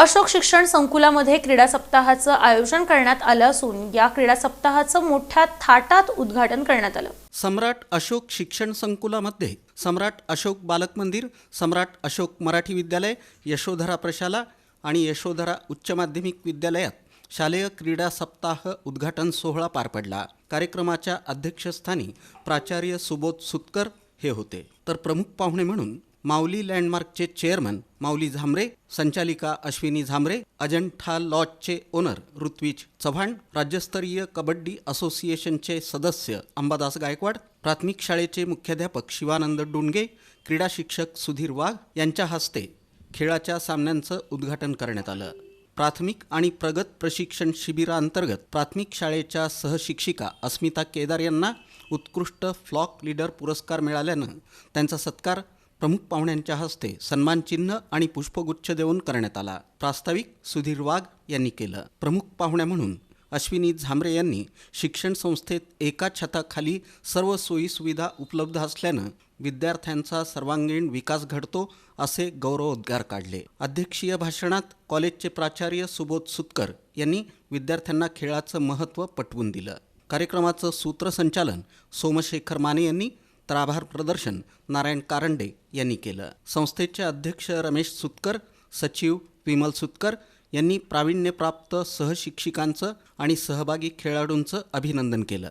अशोक शिक्षण संकुलामध्ये क्रीडा सप्ताहाचं आयोजन करण्यात आलं असून या क्रीडा सप्ताहाचं मोठ्या थाटात उद्घाटन करण्यात आलं. सम्राट अशोक शिक्षण संकुलामध्ये सम्राट अशोक बालक मंदिर सम्राट अशोक मराठी विद्यालय यशोधरा प्रशाला आणि यशोधरा उच्च माध्यमिक विद्यालयात शालेय क्रीडा सप्ताह उद्घाटन सोहळा पार पडला. कार्यक्रमाच्या अध्यक्षस्थानी प्राचार्य सुबोध सुतकर हे होते. तर प्रमुख पाहुणे म्हणून माऊली लँडमार्कचे चेअरमन माऊली झांबरे संचालिका अश्विनी झांबरे अजंठा लॉजचे ओनर ऋत्विज चव्हाण राज्यस्तरीय कबड्डी असोसिएशनचे सदस्य अंबादास गायकवाड प्राथमिक शाळेचे मुख्याध्यापक शिवानंद डुंडगे क्रीडा शिक्षक सुधीर वाघ यांच्या हस्ते खेळाच्या सामन्यांचं उद्घाटन करण्यात आलं. प्राथमिक आणि प्रगत प्रशिक्षण शिबिरांतर्गत प्राथमिक शाळेच्या सहशिक्षिका अस्मिता केदार यांना उत्कृष्ट फ्लॉक लीडर पुरस्कार मिळाल्यानं त्यांचा सत्कार प्रमुख पाहुण्यांच्या हस्ते सन्मानचिन्ह आणि पुष्पगुच्छ देऊन करण्यात आला. प्रास्ताविक सुधीर वाघ यांनी केलं. प्रमुख पाहुण्या म्हणून अश्विनी झांबरे यांनी शिक्षण संस्थेत एका छताखाली सर्व सोयीसुविधा उपलब्ध असल्यानं विद्यार्थ्यांचा सर्वांगीण विकास घडतो असे गौरवोद्गार काढले. अध्यक्षीय भाषणात कॉलेजचे प्राचार्य सुबोध सुतकर यांनी विद्यार्थ्यांना खेळाचं महत्त्व पटवून दिलं. कार्यक्रमाचं सूत्रसंचालन सोमशेखर माने यांनी त्राभार प्रदर्शन नारायण कारंडे यांनी केलं. संस्थेचे अध्यक्ष रमेश सुतकर सचिव विमल सुतकर यांनी प्रावीण्यप्राप्त सहशिक्षिकांचं आणि सहभागी खेळाडूंचं अभिनंदन केलं.